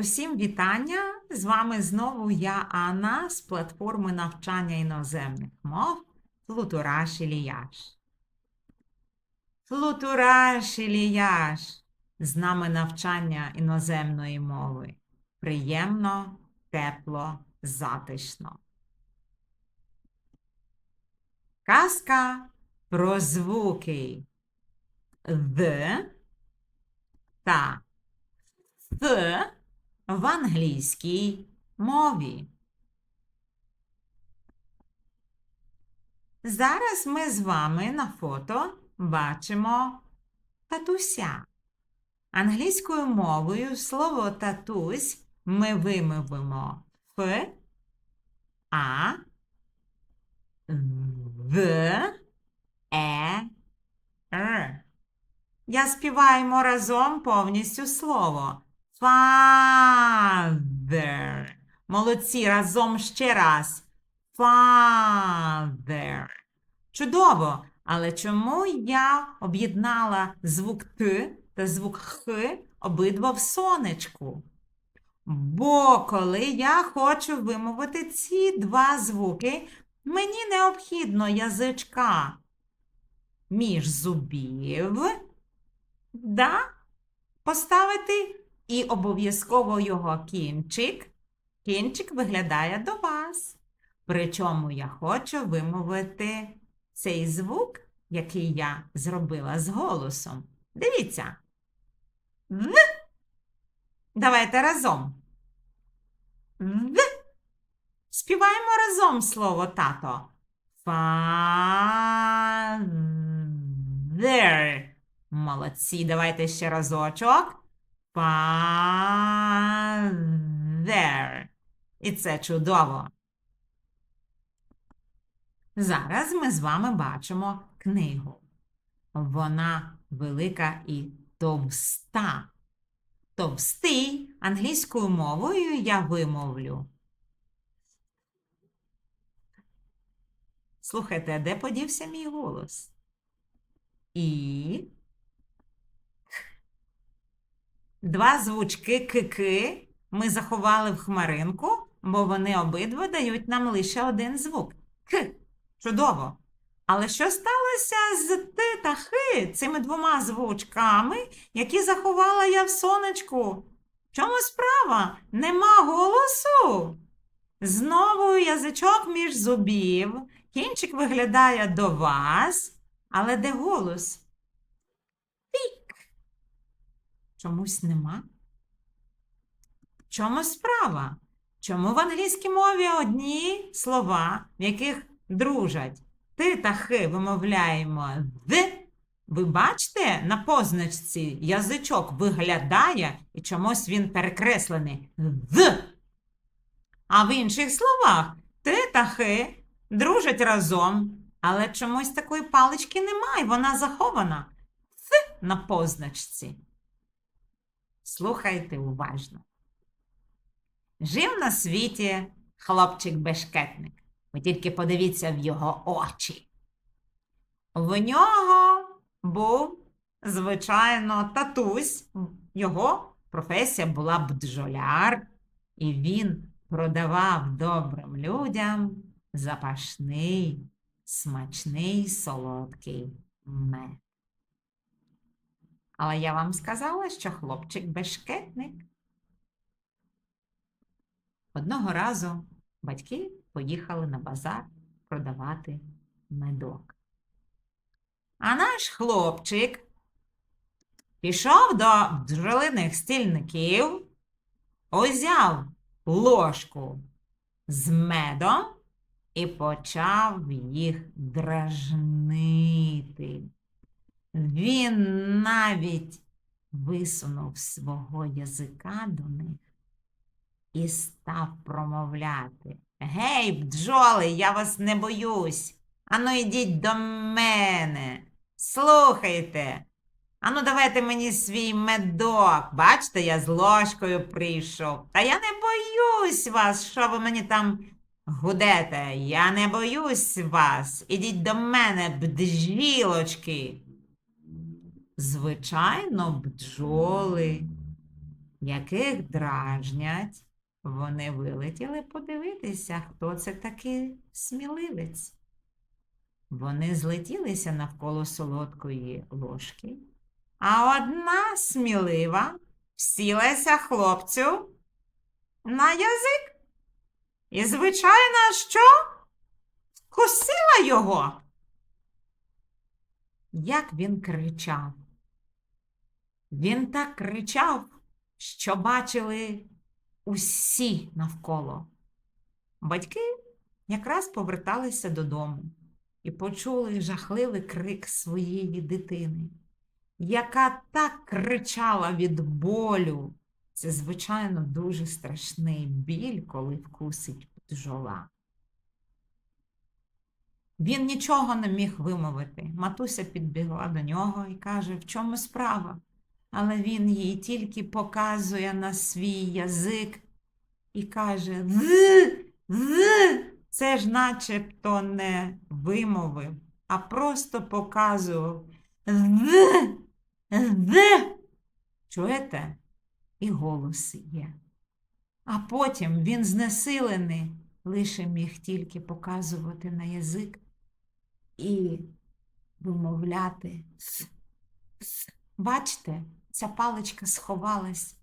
Усім вітання! З вами знову я, Анна, з платформи навчання іноземних мов Флутураж Іліяш. Флутураж Іліяш. З нами навчання іноземної мови. Приємно, тепло, затишно. Казка про звуки «д» та «th» в англійській мові. Зараз ми з вами на фото бачимо татуся. Англійською мовою слово татусь ми вимовимо Ф, А, В, Е, Р. Я співаємо разом повністю слово. Father. Молодці, разом ще раз. Father. Чудово! Але чому я об'єднала звук Т та звук Х обидва в сонечку? Бо коли я хочу вимовити ці два звуки, мені необхідно язичка між зубів да, поставити і обов'язково його кінчик. Кінчик виглядає до вас. Причому я хочу вимовити цей звук, який я зробила з голосом. Дивіться. В. Давайте разом. В. Співаємо разом слово тато. Father. Молодці, давайте ще разочок. Father. І це чудово. Зараз ми з вами бачимо книгу. Вона велика і товста. Товстий англійською мовою я вимовлю. Слухайте, де подівся мій голос? І. Два звучки кики ми заховали в хмаринку, бо вони обидва дають нам лише один звук. К. Чудово. Але що сталося з Т та Х цими двома звучками, які заховала я в сонечку? В чому справа? Нема голосу. Знову язичок між зубів. Кінчик виглядає до вас, але де голос? Чомусь нема. В чому справа? Чому в англійській мові одні слова, в яких дружать ти та хи вимовляємо д? Ви бачите, на позначці язичок виглядає і чомусь він перекреслений з. А в інших словах ти та хи дружать разом, але чомусь такої палички немає, вона захована з на позначці. Слухайте уважно. Жив на світі хлопчик-бешкетник. Ви тільки подивіться в його очі. В нього був, звичайно, татусь. Його професія була бджоляр, і він продавав добрим людям запашний, смачний, солодкий мед. Але я вам сказала, що хлопчик бешкетник. Одного разу батьки поїхали на базар продавати медок. А наш хлопчик пішов до бджолиних стільників, узяв ложку з медом і почав їх дражнити. Він навіть висунув свого язика до них і став промовляти. Гей, бджоли, я вас не боюсь. Ану, йдіть до мене. Слухайте. Ану, давайте мені свій медок. Бачите, я з ложкою прийшов. Та я не боюсь вас, що ви мені там гудете. Я не боюсь вас. Ідіть до мене, бджілочки. Звичайно, бджоли яких дражнять, вони вилетіли подивитися, хто це такий сміливець. Вони злетілися навколо солодкої ложки, а одна смілива сілася хлопцю на язик. І, звичайно, що? Вкусила його. Як він кричав. Він так кричав, що бачили усі навколо. Батьки якраз поверталися додому і почули жахливий крик своєї дитини, яка так кричала від болю. Це, звичайно, дуже страшний біль, коли вкусить бджола. Він нічого не міг вимовити. Матуся підбігла до нього і каже, в чому справа? Але він їй тільки показує на свій язик і каже з, з. Це ж начебто не вимовив, а просто показував з, з. Чуєте? І голос є. А потім він знесилений, лише міг тільки показувати на язик і вимовляти. Бачите, ця паличка сховалась.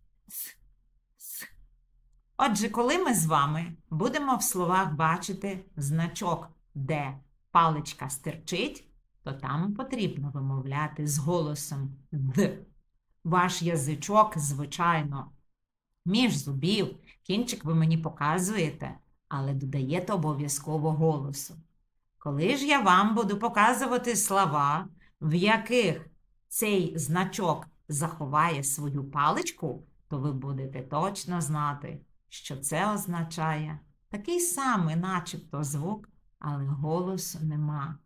Отже, коли ми з вами будемо в словах бачити значок, де паличка стирчить, то там потрібно вимовляти з голосом Д. Ваш язичок, звичайно, між зубів, кінчик ви мені показуєте, але додаєте обов'язково голосу. Коли ж я вам буду показувати слова, в яких цей значок заховає свою паличку, то ви будете точно знати, що це означає такий самий, начебто, звук, але голосу нема.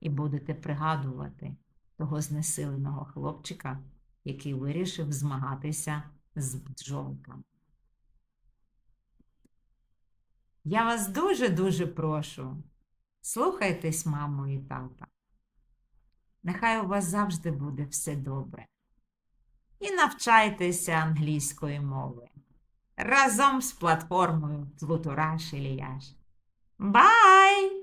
І будете пригадувати того знесиленого хлопчика, який вирішив змагатися з бджолками. Я вас дуже-дуже прошу, слухайтесь маму і тата. Нехай у вас завжди буде все добре. І навчайтеся англійської мови разом з платформою Тлутураш і Ліяш. Бай!